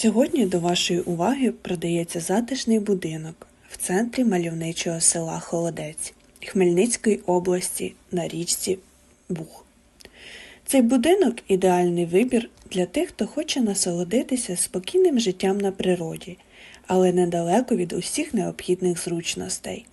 Сьогодні до вашої уваги продається затишний будинок в центрі мальовничого села Холодець Хмельницької області на річці Буг. Цей будинок ідеальний вибір для тих, хто хоче насолодитися спокійним життям на природі, але недалеко від усіх необхідних зручностей.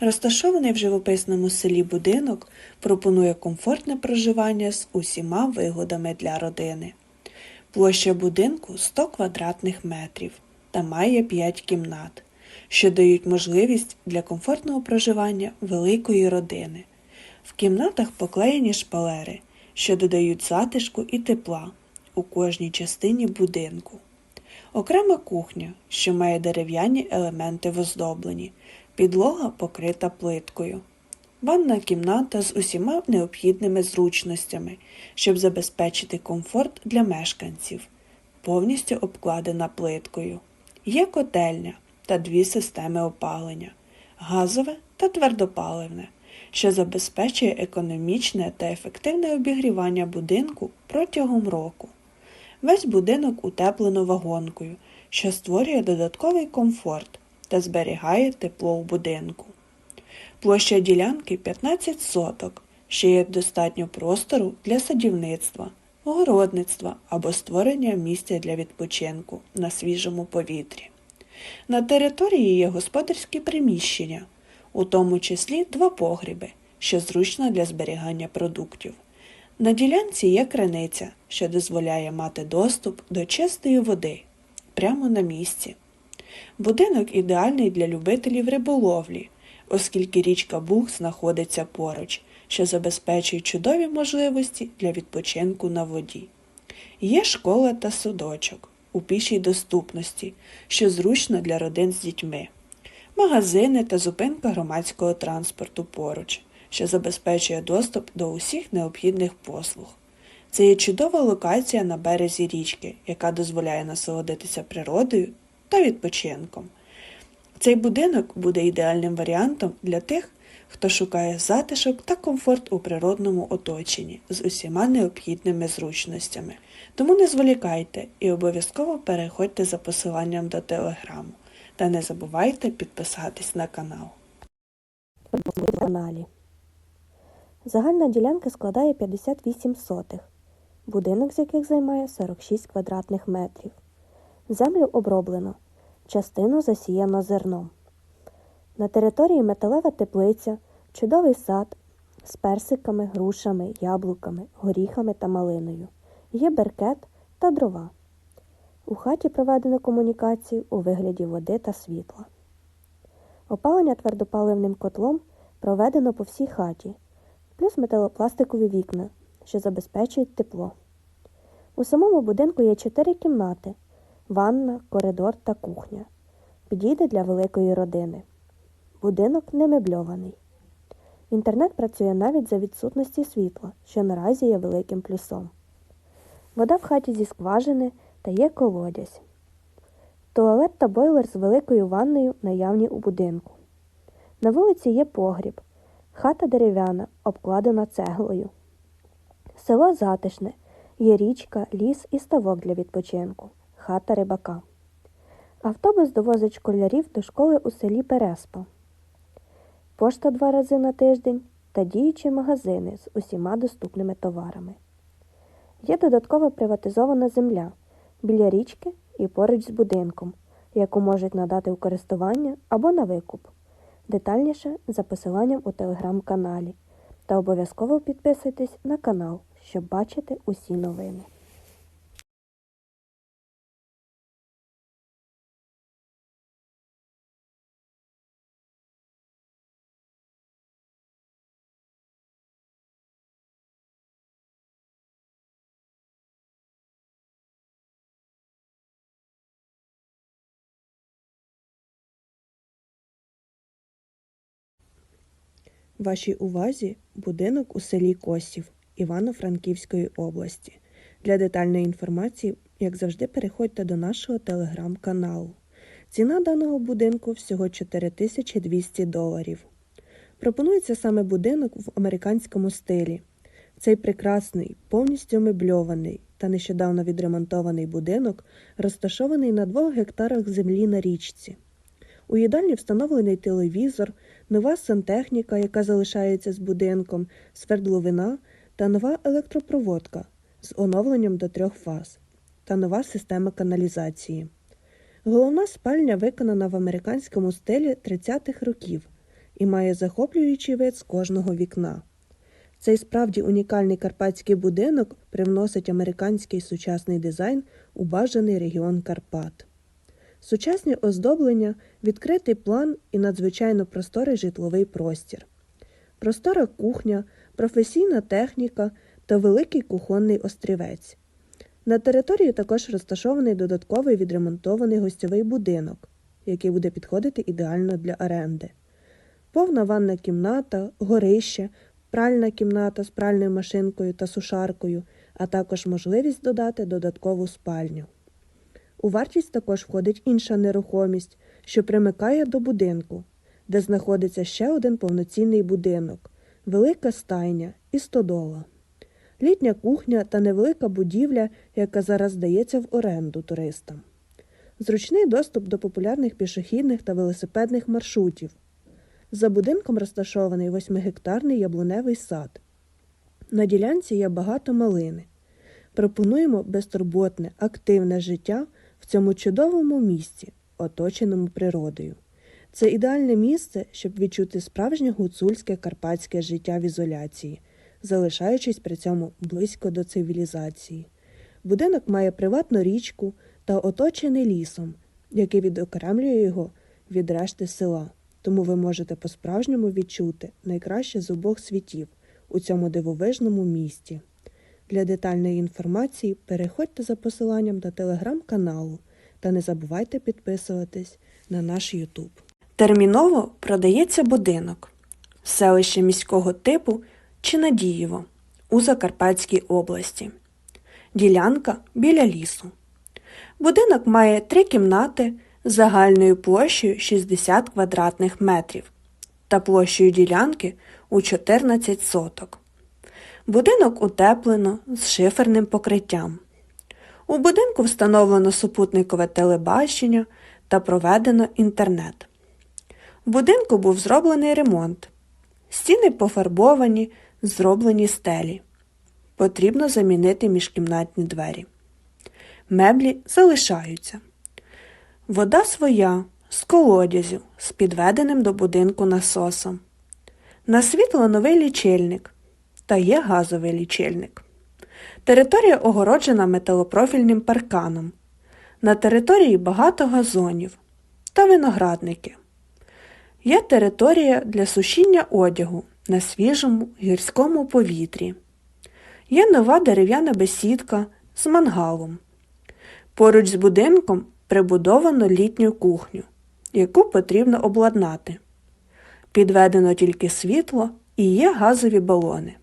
Розташований в живописному селі будинок пропонує комфортне проживання з усіма вигодами для родини. Площа будинку 100 квадратних метрів та має 5 кімнат, що дають можливість для комфортного проживання великої родини. В кімнатах поклеєні шпалери, що додають затишку і тепла у кожній частині будинку. Окрема кухня, що має дерев'яні елементи в оздобленні, підлога покрита плиткою. Ванна кімната з усіма необхідними зручностями, щоб забезпечити комфорт для мешканців, повністю обкладена плиткою. Є котельня та дві системи опалення газове та твердопаливне, що забезпечує економічне та ефективне обігрівання будинку протягом року. Весь будинок утеплено вагонкою, що створює додатковий комфорт та зберігає тепло у будинку. Площа ділянки 15 соток, що є достатньо простору для садівництва, огородництва або створення місця для відпочинку на свіжому повітрі. На території є господарські приміщення, у тому числі два погріби, що зручно для зберігання продуктів. На ділянці є криниця, що дозволяє мати доступ до чистої води прямо на місці. Будинок ідеальний для любителів риболовлі, оскільки річка Буг знаходиться поруч, що забезпечує чудові можливості для відпочинку на воді. Є школа та садочок у пішій доступності, що зручно для родин з дітьми, магазини та зупинка громадського транспорту поруч, що забезпечує доступ до усіх необхідних послуг. Це є чудова локація на березі річки, яка дозволяє насолодитися природою та відпочинком. Цей будинок буде ідеальним варіантом для тих, хто шукає затишок та комфорт у природному оточенні з усіма необхідними зручностями. Тому не зволікайте і обов'язково переходьте за посиланням до телеграму. Та не забувайте підписатись на канал. Загальна ділянка складає 58 сотих, будинок з яких займає 46 квадратних метрів. Землю оброблено, частину засіяно зерном. На території металева теплиця, чудовий сад з персиками, грушами, яблуками, горіхами та малиною. Є беркет та дрова. У хаті проведено комунікацію у вигляді води та світла. Опалення твердопаливним котлом проведено по всій хаті, плюс металопластикові вікна, що забезпечують тепло. У самому будинку є чотири кімнати ванна, коридор та кухня. Підійде для великої родини. Будинок не мебльований. Інтернет працює навіть за відсутності світла, що наразі є великим плюсом. Вода в хаті зі скважини та є колодязь. Туалет та бойлер з великою ванною наявні у будинку. На вулиці є погріб, хата дерев'яна, обкладена цеглою. Село затишне, є річка, ліс і ставок для відпочинку, хата рибака. Автобус довозить школярів до школи у селі Переспа. Пошта два рази на тиждень та діючі магазини з усіма доступними товарами. Є додаткова приватизована земля біля річки і поруч з будинком, яку можуть надати у користування або на викуп. Детальніше за посиланням у телеграм-каналі. Та обов'язково підписуйтесь на канал, щоб бачити усі новини. Вашій увазі будинок у селі Косів Івано-Франківської області. Для детальної інформації, як завжди, переходьте до нашого телеграм-каналу. Ціна даного будинку всього 4200 доларів. Пропонується саме будинок в американському стилі. Цей прекрасний, повністю мебльований та нещодавно відремонтований будинок розташований на двох гектарах землі на річці. У їдальні встановлений телевізор, нова сантехніка, яка залишається з будинком, свердловина та нова електропроводка з оновленням до трьох фаз та нова система каналізації. Головна спальня виконана в американському стилі 30-х років і має захоплюючий вид з кожного вікна. Цей справді унікальний карпатський будинок привносить американський сучасний дизайн у бажаний регіон Карпат. Сучасні оздоблення, відкритий план і надзвичайно просторий житловий простір. Простора кухня, професійна техніка та великий кухонний острівець. На території також розташований додатковий відремонтований гостьовий будинок, який буде підходити ідеально для оренди. Повна ванна кімната, горище, пральна кімната з пральною машинкою та сушаркою, а також можливість додати додаткову спальню. У вартість також входить інша нерухомість, що примикає до будинку, де знаходиться ще один повноцінний будинок, велика стайня і стодола, літня кухня та невелика будівля, яка зараз здається в оренду туристам, зручний доступ до популярних пішохідних та велосипедних маршрутів. За будинком розташований восьмигектарний яблуневий сад. На ділянці є багато малини. Пропонуємо безтурботне, активне життя цьому чудовому місці, оточеному природою. Це ідеальне місце, щоб відчути справжнє гуцульське карпатське життя в ізоляції, залишаючись при цьому близько до цивілізації. Будинок має приватну річку та оточений лісом, який відокремлює його від решти села. Тому ви можете по-справжньому відчути найкраще з обох світів у цьому дивовижному місті. Для детальної інформації переходьте за посиланням до телеграм-каналу та не забувайте підписуватись на наш YouTube. Терміново продається будинок. Селище міського типу Чинадієво у Закарпатській області. Ділянка біля лісу. Будинок має три кімнати з загальною площею 60 квадратних метрів та площею ділянки у 14 соток. Будинок утеплено з шиферним покриттям. У будинку встановлено супутникове телебачення та проведено інтернет. В будинку був зроблений ремонт. Стіни пофарбовані, зроблені стелі. Потрібно замінити міжкімнатні двері. Меблі залишаються. Вода своя з колодязю з підведеним до будинку насосом. На світло новий лічильник та є газовий лічильник. Територія огороджена металопрофільним парканом. На території багато газонів та виноградники. Є територія для сушіння одягу на свіжому гірському повітрі. Є нова дерев'яна бесідка з мангалом. Поруч з будинком прибудовано літню кухню, яку потрібно обладнати. Підведено тільки світло і є газові балони.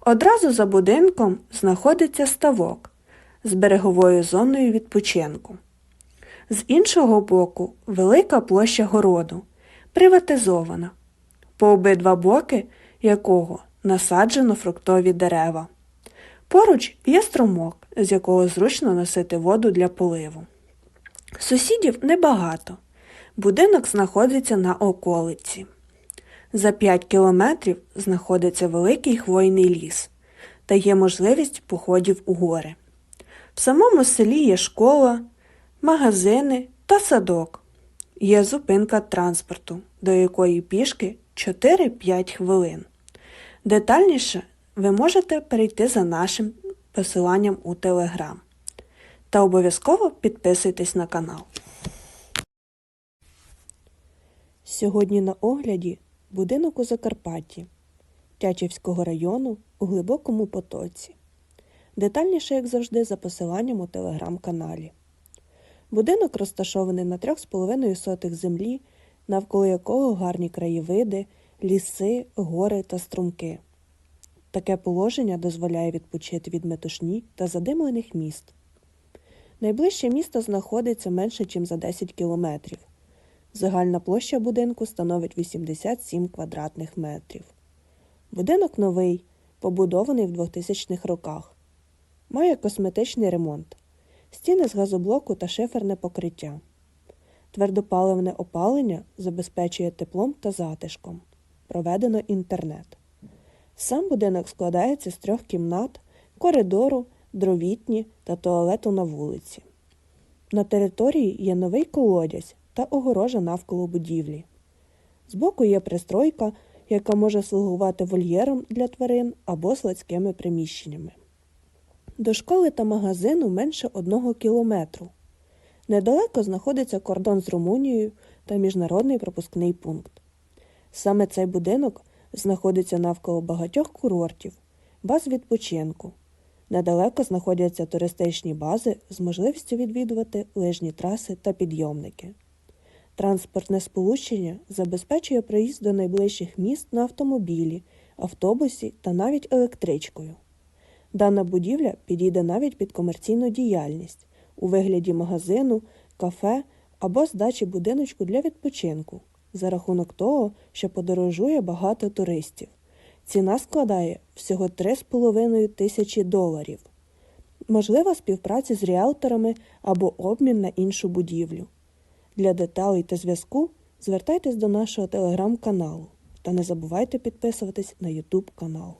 Одразу за будинком знаходиться ставок з береговою зоною відпочинку. З іншого боку велика площа городу, приватизована, по обидва боки якого насаджено фруктові дерева. Поруч є струмок, з якого зручно носити воду для поливу. Сусідів небагато. Будинок знаходиться на околиці. За 5 кілометрів знаходиться великий хвойний ліс та є можливість походів у гори. В самому селі є школа, магазини та садок. Є зупинка транспорту, до якої пішки 4-5 хвилин. Детальніше ви можете перейти за нашим посиланням у Телеграм. Та обов'язково підписуйтесь на канал. Сьогодні на огляді будинок у Закарпатті Тячівського району у глибокому потоці. Детальніше, як завжди, за посиланням у телеграм-каналі. Будинок розташований на 3,5 сотих землі, навколо якого гарні краєвиди, ліси, гори та струмки. Таке положення дозволяє відпочити від метушні та задимлених міст. Найближче місто знаходиться менше, ніж за 10 кілометрів. Загальна площа будинку становить 87 квадратних метрів. Будинок новий, побудований в 2000-х роках. Має косметичний ремонт, стіни з газоблоку та шиферне покриття. Твердопаливне опалення забезпечує теплом та затишком. Проведено інтернет. Сам будинок складається з трьох кімнат, коридору, дровітні та туалету на вулиці. На території є новий колодязь та огорожа навколо будівлі. Збоку є пристройка, яка може слугувати вольєром для тварин або складськими приміщеннями. До школи та магазину менше одного кілометру. Недалеко знаходиться кордон з Румунією та міжнародний пропускний пункт. Саме цей будинок знаходиться навколо багатьох курортів, баз відпочинку. Недалеко знаходяться туристичні бази з можливістю відвідувати лижні траси та підйомники. Транспортне сполучення забезпечує проїзд до найближчих міст на автомобілі, автобусі та навіть електричкою. Дана будівля підійде навіть під комерційну діяльність у вигляді магазину, кафе або здачі будиночку для відпочинку за рахунок того, що подорожує багато туристів. Ціна складає всього 3,5 тисячі доларів. Можлива співпраця з ріелторами або обмін на іншу будівлю. Для деталей та зв'язку звертайтесь до нашого телеграм-каналу та не забувайте підписуватись на YouTube канал.